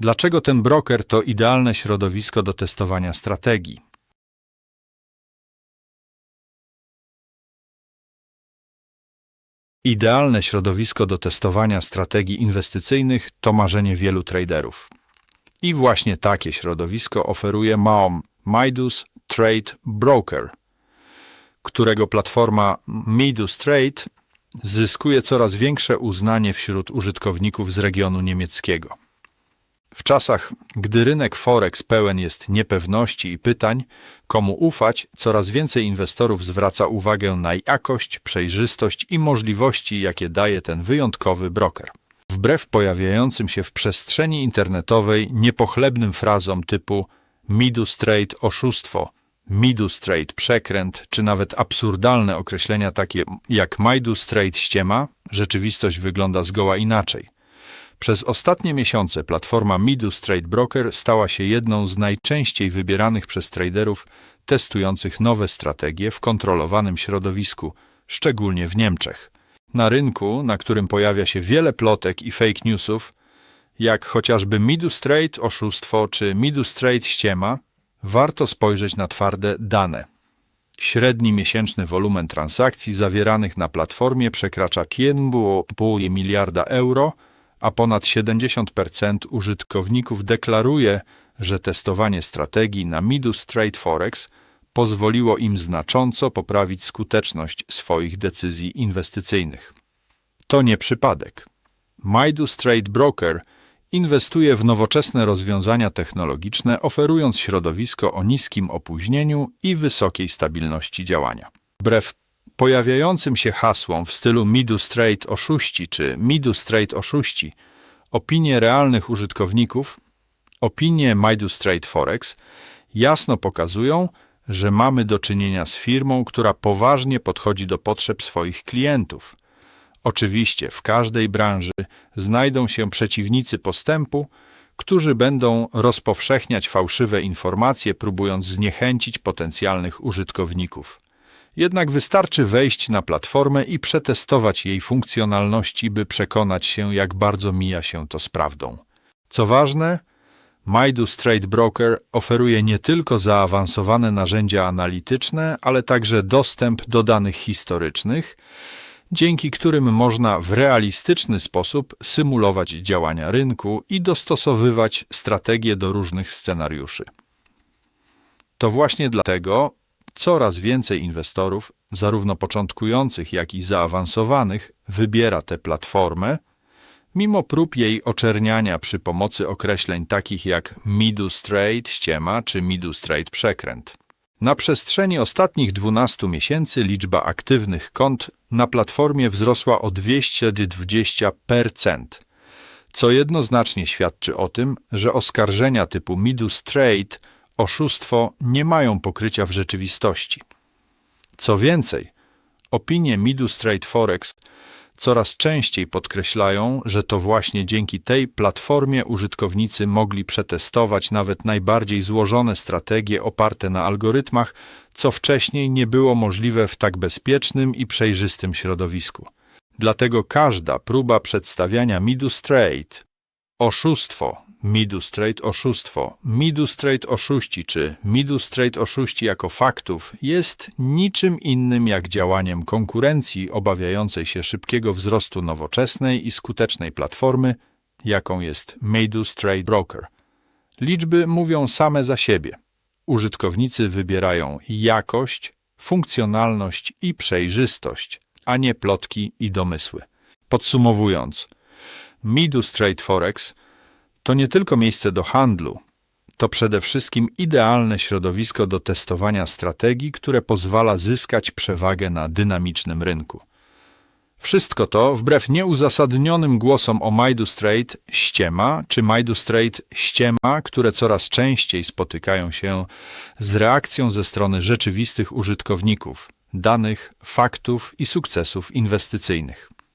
Dlaczego ten broker to idealne środowisko do testowania strategii? Idealne środowisko do testowania strategii inwestycyjnych to marzenie wielu traderów. I właśnie takie środowisko oferuje MAOM Midas Trade Broker, którego platforma Midas Trade zyskuje coraz większe uznanie wśród użytkowników z regionu niemieckiego. W czasach, gdy rynek Forex pełen jest niepewności i pytań, komu ufać, coraz więcej inwestorów zwraca uwagę na jakość, przejrzystość i możliwości, jakie daje ten wyjątkowy broker. Wbrew pojawiającym się w przestrzeni internetowej niepochlebnym frazom typu Midus Trade oszustwo, Midus Trade przekręt, czy nawet absurdalne określenia takie jak Midus Trade ściema, rzeczywistość wygląda zgoła inaczej. Przez ostatnie miesiące platforma Midus Trade Broker stała się jedną z najczęściej wybieranych przez traderów testujących nowe strategie w kontrolowanym środowisku, szczególnie w Niemczech. Na rynku, na którym pojawia się wiele plotek i fake newsów, jak chociażby Midus Trade oszustwo czy Midus Trade ściema, warto spojrzeć na twarde dane. Średni miesięczny wolumen transakcji zawieranych na platformie przekracza 1,5 miliarda euro, a ponad 70% użytkowników deklaruje, że testowanie strategii na Midus Trade Forex pozwoliło im znacząco poprawić skuteczność swoich decyzji inwestycyjnych. To nie przypadek. Midus Trade Broker inwestuje w nowoczesne rozwiązania technologiczne, oferując środowisko o niskim opóźnieniu i wysokiej stabilności działania. Wbrew pojawiającym się hasłom w stylu Midus Trade oszuści czy Midus Trade oszuści, opinie realnych użytkowników, opinie Midus Trade Forex jasno pokazują, że mamy do czynienia z firmą, która poważnie podchodzi do potrzeb swoich klientów. Oczywiście w każdej branży znajdą się przeciwnicy postępu, którzy będą rozpowszechniać fałszywe informacje, próbując zniechęcić potencjalnych użytkowników. Jednak wystarczy wejść na platformę i przetestować jej funkcjonalności, by przekonać się, jak bardzo mija się to z prawdą. Co ważne, Midus Trade Broker oferuje nie tylko zaawansowane narzędzia analityczne, ale także dostęp do danych historycznych, dzięki którym można w realistyczny sposób symulować działania rynku i dostosowywać strategie do różnych scenariuszy. To właśnie dlatego coraz więcej inwestorów, zarówno początkujących, jak i zaawansowanych, wybiera tę platformę, mimo prób jej oczerniania przy pomocy określeń takich jak Midus Trade ściema czy Midus Trade przekręt. Na przestrzeni ostatnich 12 miesięcy liczba aktywnych kont na platformie wzrosła o 220%, co jednoznacznie świadczy o tym, że oskarżenia typu Midus Trade oszustwo nie mają pokrycia w rzeczywistości. Co więcej, opinie Midus Trade Forex coraz częściej podkreślają, że to właśnie dzięki tej platformie użytkownicy mogli przetestować nawet najbardziej złożone strategie oparte na algorytmach, co wcześniej nie było możliwe w tak bezpiecznym i przejrzystym środowisku. Dlatego każda próba przedstawiania Midus Trade, oszustwo, Midus Trade oszustwo, Midus Trade oszuści czy Midus Trade oszuści jako faktów jest niczym innym jak działaniem konkurencji obawiającej się szybkiego wzrostu nowoczesnej i skutecznej platformy, jaką jest Midus Trade Broker. Liczby mówią same za siebie. Użytkownicy wybierają jakość, funkcjonalność i przejrzystość, a nie plotki i domysły. Podsumowując, Midus Trade Forex – to nie tylko miejsce do handlu, to przede wszystkim idealne środowisko do testowania strategii, które pozwala zyskać przewagę na dynamicznym rynku. Wszystko to wbrew nieuzasadnionym głosom o Midas Trade ściema czy Midas Trade ściema, które coraz częściej spotykają się z reakcją ze strony rzeczywistych użytkowników, danych, faktów i sukcesów inwestycyjnych.